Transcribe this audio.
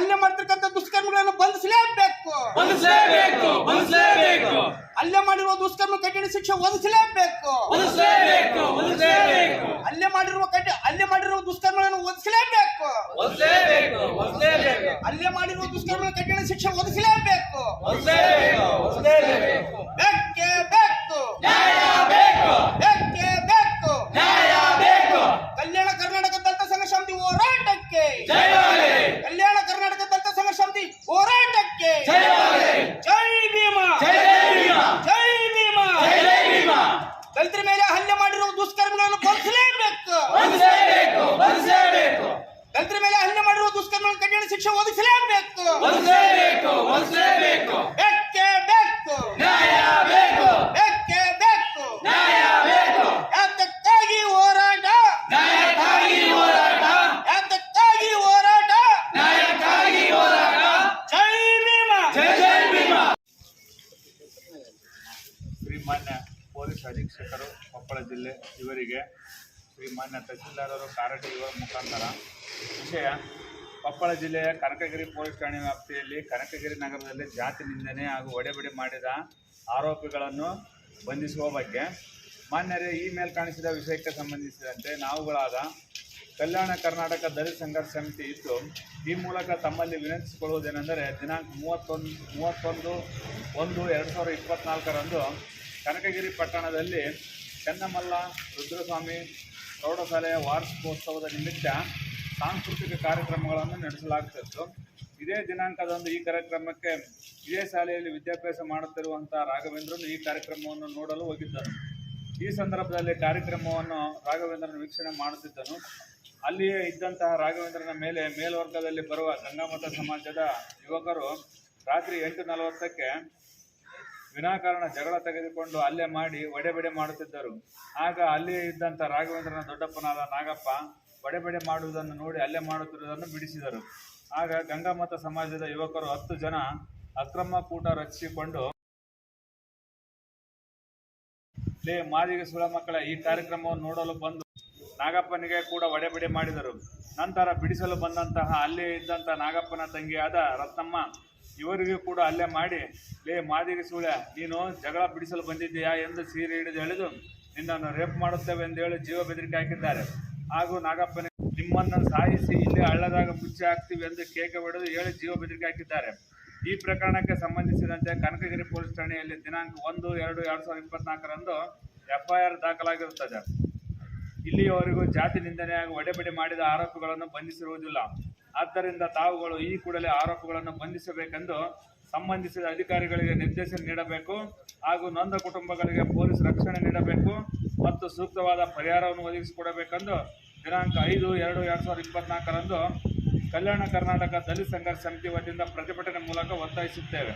ಹಲ್ಲೆ ಮಾಡ್ತಿರ್ತಕ್ಕಂಥ ದುಷ್ಕರ್ಮಗಳನ್ನು ಬಂಧಿಸಲೇಬೇಕು. ಬಂಧಿಸಲೇಬೇಕು ಬಂಧಿಸಲೇಬೇಕು. ಹಲ್ಲೆ ಮಾಡಿರುವ ದುಷ್ಕರ್ಮ ಕಠಿಣ ಶಿಕ್ಷೆ ಬಂಧಿಸಲೇಬೇಕು ಹಲ್ಲೆ ಮಾಡಿರುವ ಕಠಿಣ ಅಲ್ಲೇ ಮಾಡಿರುವ ದುಷ್ಕರ್ಮಗಳನ್ನು ಒದಿಸಲೇಬೇಕು ಬೇಕು ಅಲ್ಲೇ ಹಲ್ಲೆ ಮಾಡಿರುವ ದುಷ್ಕರ್ಮ ಕಠಿಣ ಶಿಕ್ಷೆ ಬಂಧಿಸಲೇಬೇಕು ಬೇಕೇ ಬೇಕು ನ್ಯಾಯ ಬೇಕು ಬೇಕೇ ಬೇಕು ನ್ಯಾಯ ಬೇಕು ಕಲ್ಯಾಣ ಕರ್ನಾಟಕ ದಲಿತ ಸಂಘ ಸಮಿತಿ ಹೋರಾಟಕ್ಕೆ ಜಯವಾಗಲಿ ಕಲ್ಯಾಣ ಕರ್ನಾಟಕ ದಲಿತ ಸಂಘ ಸಮಿತಿ ಹೋರಾಟಕ್ಕೆ ಜಯವಾಗಲಿ ಜೈ ಭೀಮ. ಜೈ ಭೀಮ. ದಲಿತರ ಮೇಲೆ ಹಲ್ಲೆ ಮಾಡಿರುವ ದುಷ್ಕರ್ಮಗಳನ್ನು ಬಂಧಿಸಲೇಬೇಕು ದಲಿತರ ಮೇಲೆ ಹಲ್ಲೆ ಮಾಡಿರುವ ದುಷ್ಕರ್ಮ ಕಠಿಣ ಶಿಕ್ಷೆ ಒದಗಿಸಲೇಬೇಕು. ಬೇಕೇ ಬೇಕೇ ಬೇಕು ನ್ಯಾಯ ಬೇಕು ಯಾತಕ್ಕಾಗಿ ಹೋರಾಟ ನ್ಯಾಯಕ್ಕಾಗಿ ಹೋರಾಟ ಯಾತಕ್ಕಾಗಿ ಹೋರಾಟ ನ್ಯಾಯಕ್ಕಾಗಿ ಹೋರಾಟ ಜೈ ಭೀಮ ಜೈ ಜೈ ಭೀಮ ಶ್ರೀಮಾನ್ಯ ಪೊಲೀಸ್ ಅಧೀಕ್ಷಕರು, ಕೊಪ್ಪಳ ಜಿಲ್ಲೆ ಇವರಿಗೆ ಶ್ರೀಮಾನ್ಯ ಮಾನ್ಯ ತಹಸೀಲ್ದಾರರು ಕಾರಟಿ ಇವರ ಮುಖಾಂತರ. ವಿಷಯ, ಕೊಪ್ಪಳ ಜಿಲ್ಲೆಯ ಕನಕಗಿರಿ ಪೊಲೀಸ್ ಠಾಣೆ ವ್ಯಾಪ್ತಿಯಲ್ಲಿ ಕನಕಗಿರಿ ನಗರದಲ್ಲಿ ಜಾತಿ ನಿಂದನೆ ಹಾಗೂ ಒಡೆಬಡಿ ಮಾಡಿದ ಆರೋಪಿಗಳನ್ನು ಬಂಧಿಸುವ ಬಗ್ಗೆ ಮಾನ್ಯರೇ ಈ ಮೇಲ್ ಕಾಣಿಸಿದ ವಿಷಯಕ್ಕೆ ಸಂಬಂಧಿಸಿದಂತೆ ನಾವುಗಳಾದ ಕಲ್ಯಾಣ ಕರ್ನಾಟಕ ದಲಿತ ಸಂಘರ್ಷ ಸಮಿತಿ ಇದ್ದು, ಈ ಮೂಲಕ ತಮ್ಮಲ್ಲಿ ವಿನಂತಿಸಿಕೊಳ್ಳುವುದೇನೆಂದರೆ ದಿನಾಂಕ ಮೂವತ್ತೊಂದು ಮೂವತ್ತೊಂದು ಒಂದು ಎರಡು ಸಾವಿರದ ಇಪ್ಪತ್ನಾಲ್ಕರಂದು ಕನಕಗಿರಿ ಪಟ್ಟಣದಲ್ಲಿ ಚೆನ್ನಮಲ್ಲ, ರುದ್ರಸ್ವಾಮಿ, ಪ್ರೌಢಶಾಲೆಯ ವಾರ್ಷಿಕೋತ್ಸವದ ನಿಮಿತ್ತ ಸಾಂಸ್ಕೃತಿಕ ಕಾರ್ಯಕ್ರಮಗಳನ್ನು ನಡೆಸಲಾಗುತ್ತಿತ್ತು ಇದೇ ದಿನಾಂಕದಂದು ಈ ಕಾರ್ಯಕ್ರಮಕ್ಕೆ ಇದೇ ಶಾಲೆಯಲ್ಲಿ ವಿದ್ಯಾಭ್ಯಾಸ ಮಾಡುತ್ತಿರುವಂಥ ರಾಘವೇಂದ್ರನು ಈ ಕಾರ್ಯಕ್ರಮವನ್ನು ನೋಡಲು ಹೋಗಿದ್ದರು. ಈ ಸಂದರ್ಭದಲ್ಲಿ ಕಾರ್ಯಕ್ರಮವನ್ನು ರಾಘವೇಂದ್ರನ ವೀಕ್ಷಣೆ ಮಾಡುತ್ತಿದ್ದನು. ಅಲ್ಲಿಯೇ ಇದ್ದಂತಹ ರಾಘವೇಂದ್ರನ ಮೇಲೆ ಮೇಲ್ವರ್ಗದಲ್ಲಿ ಬರುವ ಗಂಗಾಮತ ಸಮಾಜದ ಯುವಕರು ರಾತ್ರಿ ಎಂಟು ನಲವತ್ತಕ್ಕೆ ವಿನಾಕಾರಣ ಜಗಳ ತೆಗೆದುಕೊಂಡು ಅಲ್ಲೇ ಮಾಡಿ ಒಡೆಬಡೆ ಮಾಡುತ್ತಿದ್ದರು. ಆಗ ಅಲ್ಲಿಯೇ ಇದ್ದಂಥ ರಾಘವೇಂದ್ರನ ದೊಡ್ಡಪ್ಪನಾದ ನಾಗಪ್ಪ ಒಡೆಬಡೆ ಮಾಡುವುದನ್ನು ನೋಡಿ ಅಲ್ಲೇ ಮಾಡುತ್ತಿರುವುದನ್ನು ಬಿಡಿಸಿದರು. ಆಗ ಗಂಗಾಮತ ಸಮಾಜದ ಯುವಕರು ಹತ್ತು ಜನ ಅಕ್ರಮ ಕೂಟ ರಚಿಸಿಕೊಂಡು, ಲೇ, ಮಾದಿಗೆ ಸುಳ ಮಕ್ಕಳ, ಈ ಕಾರ್ಯಕ್ರಮವನ್ನು ನೋಡಲು ಬಂದು ನಾಗಪ್ಪನಿಗೆ ಕೂಡ ಒಡೆಬಡೆ ಮಾಡಿದರು. ನಂತರ ಬಿಡಿಸಲು ಬಂದಂತಹ ಅಲ್ಲೇ ಇದ್ದಂಥ ನಾಗಪ್ಪನ ತಂಗಿಯಾದ ರತ್ನಮ್ಮ ಇವರಿಗೂ ಕೂಡ ಅಲ್ಲೇ ಮಾಡಿ, ಲೇ ಮಾದಿಗೆ ಸುಳ್ಯ ನೀನು ಜಗಳ ಬಿಡಿಸಲು ಬಂದಿದ್ದೀಯಾ? ಎಂದು ಸೀರೆ ಹಿಡಿದು ಎಳೆದು, ನಿನ್ನನ್ನು ರೇಪ್ ಮಾಡುತ್ತೇವೆ ಎಂದು ಹೇಳಿ ಜೀವ ಬೆದರಿಕೆ ಹಾಕಿದ್ದಾರೆ. ಹಾಗೂ ನಾಗಪ್ಪನ ನಿಮ್ಮನ್ನು ಸಾಯಿಸಿ ಇಲ್ಲಿ ಹಳ್ಳದಾಗ ಮುಚ್ಚಿ ಹಾಕ್ತೀವಿ ಎಂದು ಕೇಕೆ ಹೊಡೆದು ಹೇಳಿ ಜೀವ ಬೆದರಿಕೆ ಹಾಕಿದ್ದಾರೆ. ಈ ಪ್ರಕರಣಕ್ಕೆ ಸಂಬಂಧಿಸಿದಂತೆ ಕನಕಗಿರಿ ಪೊಲೀಸ್ ಠಾಣೆಯಲ್ಲಿ ದಿನಾಂಕ ಒಂದು, ಎರಡು ಎರಡು ಸಾವಿರದ ಇಪ್ಪತ್ನಾಲ್ಕರಂದು ಎಫ್ಐಆರ್ ದಾಖಲಾಗಿರುತ್ತದೆ. ಇಲ್ಲಿಯವರೆಗೂ ಜಾತಿ ನಿಂದನೆ ಹಾಗೂ ಒಡೆಬಡೆ ಮಾಡಿದ ಆರೋಪಿಗಳನ್ನು ಬಂಧಿಸಿರುವುದಿಲ್ಲ. ಆದ್ದರಿಂದ ತಾವುಗಳು ಈ ಕೂಡಲೇ ಆರೋಪಿಗಳನ್ನು ಬಂಧಿಸಬೇಕೆಂದು ಸಂಬಂಧಿಸಿದ ಅಧಿಕಾರಿಗಳಿಗೆ ನಿರ್ದೇಶನ ನೀಡಬೇಕು ಹಾಗೂ ನೊಂದ ಕುಟುಂಬಗಳಿಗೆ ಪೊಲೀಸ್ ರಕ್ಷಣೆ ನೀಡಬೇಕು ಮತ್ತು ಸೂಕ್ತವಾದ ಪರಿಹಾರವನ್ನು ಒದಗಿಸಿಕೊಡಬೇಕೆಂದು ದಿನಾಂಕ ಐದು ಎರಡು ಎರಡು ಸಾವಿರದ ಇಪ್ಪತ್ನಾಲ್ಕರಂದು ಕಲ್ಯಾಣ ಕರ್ನಾಟಕ ದಲಿತ ಸಂಘರ್ಷ ಸಮಿತಿ ವತಿಯಿಂದ ಪ್ರತಿಭಟನೆ ಮೂಲಕ ಒತ್ತಾಯಿಸುತ್ತೇವೆ.